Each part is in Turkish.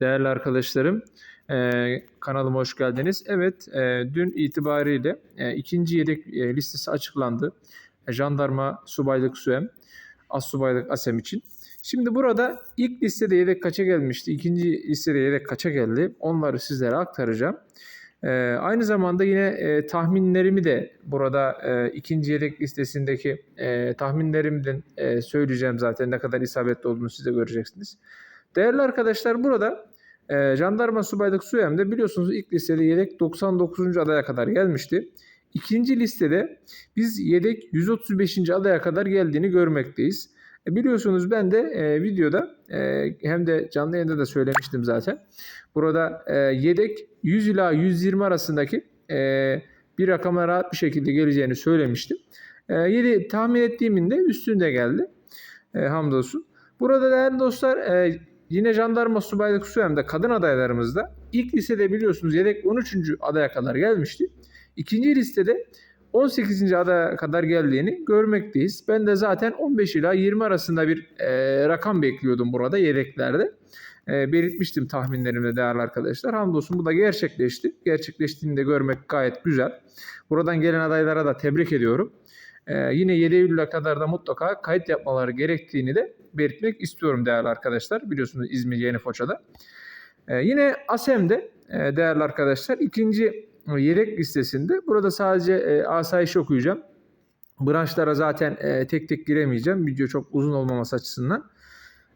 Değerli arkadaşlarım, eee, kanalıma hoş geldiniz. Evet, eee, dün itibariyle eee, ikinci yedek eee, listesi açıklandı. E, Jandarma Subaylık SUEM, Astsubaylık ASEM için. Şimdi burada ilk listede yedek kaça gelmişti, ikinci listede yedek kaça geldi onları sizlere aktaracağım. Eee, aynı zamanda yine eee, tahminlerimi de burada eee, ikinci yedek listesindeki eee tahminlerimden eee, söyleyeceğim zaten ne kadar isabetli olduğunu siz de göreceksiniz. Değerli arkadaşlar burada e, Jandarma Subaylık SUEM'de biliyorsunuz ilk listede yedek 99. adaya kadar gelmişti. İkinci listede biz yedek 135. adaya kadar geldiğini görmekteyiz. E, biliyorsunuz ben de e, videoda e, hem de canlı yayında da söylemiştim zaten. Burada e, yedek 100 ila 120 arasındaki e, bir rakama rahat bir şekilde geleceğini söylemiştim. E, yedi, tahmin ettiğimin de üstünde geldi. E, hamdolsun. Burada değerli dostlar e, yine jandarma subaylık SUEM'de kadın adaylarımızda ilk listede biliyorsunuz yedek 13. adaya kadar gelmişti. İkinci listede 18. adaya kadar geldiğini görmekteyiz. Ben de zaten 15 ila 20 arasında bir e, rakam bekliyordum burada yedeklerde. E, belirtmiştim tahminlerimde değerli arkadaşlar. Hamdolsun bu da gerçekleşti. Gerçekleştiğini de görmek gayet güzel. Buradan gelen adaylara da tebrik ediyorum. Ee, yine 7 Eylül'e kadar da mutlaka kayıt yapmaları gerektiğini de belirtmek istiyorum değerli arkadaşlar. Biliyorsunuz İzmir Yeni Foça'da. Ee, yine ASEM'de e, değerli arkadaşlar ikinci yedek listesinde burada sadece e, asayiş okuyacağım. Branşlara zaten e, tek tek giremeyeceğim. Video çok uzun olmaması açısından.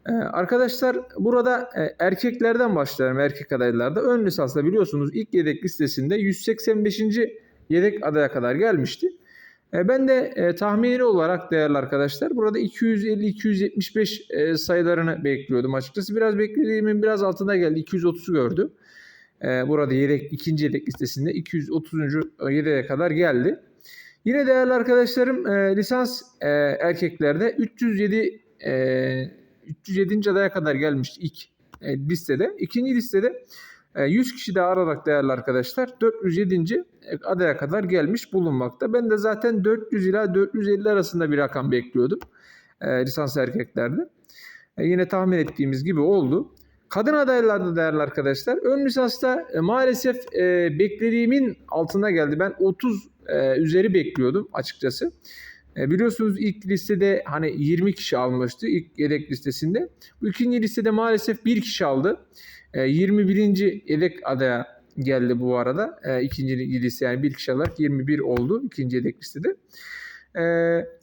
Ee, arkadaşlar burada e, erkeklerden başlayalım erkek adaylarda. Ön lisansla biliyorsunuz ilk yedek listesinde 185. yedek adaya kadar gelmişti. E, Ben de e, tahmini olarak değerli arkadaşlar burada 250-275 e, sayılarını bekliyordum açıkçası. Biraz beklediğimin biraz altında geldi. 230'u gördü. E, Burada yedek, ikinci yedek listesinde 230. yedeğe kadar geldi. Yine değerli arkadaşlarım lisans erkeklerde 307 e, 307. adaya kadar gelmişti ilk listede. İkinci listede 100 kişi daha ararak değerli arkadaşlar 407. adaya kadar gelmiş bulunmakta. Ben de zaten 400 ila 450 arasında bir rakam bekliyordum e, lisans erkeklerde. E, yine tahmin ettiğimiz gibi oldu. Kadın adaylarda değerli arkadaşlar ön lisansta e, maalesef e, beklediğimin altına geldi. Ben 30 e, üzeri bekliyordum açıkçası. E, biliyorsunuz ilk listede hani 20 kişi almıştı ilk yedek listesinde. Bu ikinci listede maalesef bir kişi aldı. E, 21. yedek adaya geldi bu arada. E, ikinci liste yani bir kişi alarak 21 oldu ikinci yedek listede. E,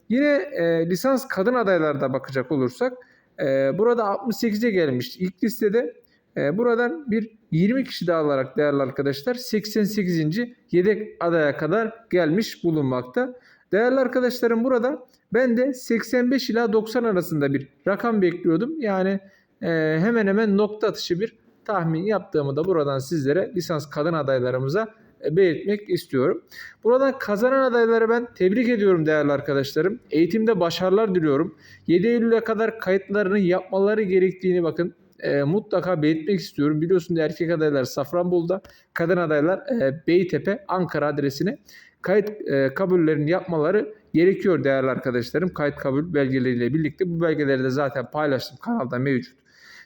yine e, lisans kadın adaylarda bakacak olursak e, burada 68'e gelmişti ilk listede. E, buradan bir 20 kişi daha alarak değerli arkadaşlar 88. yedek adaya kadar gelmiş bulunmakta. Değerli arkadaşlarım burada ben de 85 ila 90 arasında bir rakam bekliyordum. Yani e, hemen hemen nokta atışı bir tahmin yaptığımı da buradan sizlere lisans kadın adaylarımıza e, belirtmek istiyorum. Buradan kazanan adayları ben tebrik ediyorum değerli arkadaşlarım. Eğitimde başarılar diliyorum. 7 Eylül'e kadar kayıtlarını yapmaları gerektiğini bakın e, mutlaka belirtmek istiyorum. Biliyorsunuz erkek adaylar Safranbolu'da, kadın adaylar e, Beytepe, Ankara adresine kayıt e, kabullerini yapmaları gerekiyor değerli arkadaşlarım. Kayıt kabul belgeleriyle birlikte bu belgeleri de zaten paylaştım kanalda mevcut.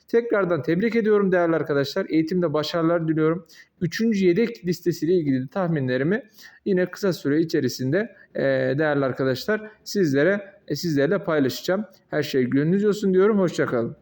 Tekrardan tebrik ediyorum değerli arkadaşlar. Eğitimde başarılar diliyorum. Üçüncü yedek listesiyle ilgili tahminlerimi yine kısa süre içerisinde e, değerli arkadaşlar sizlere e, sizlerle paylaşacağım. Her şey gönlünüz olsun diyorum. Hoşçakalın.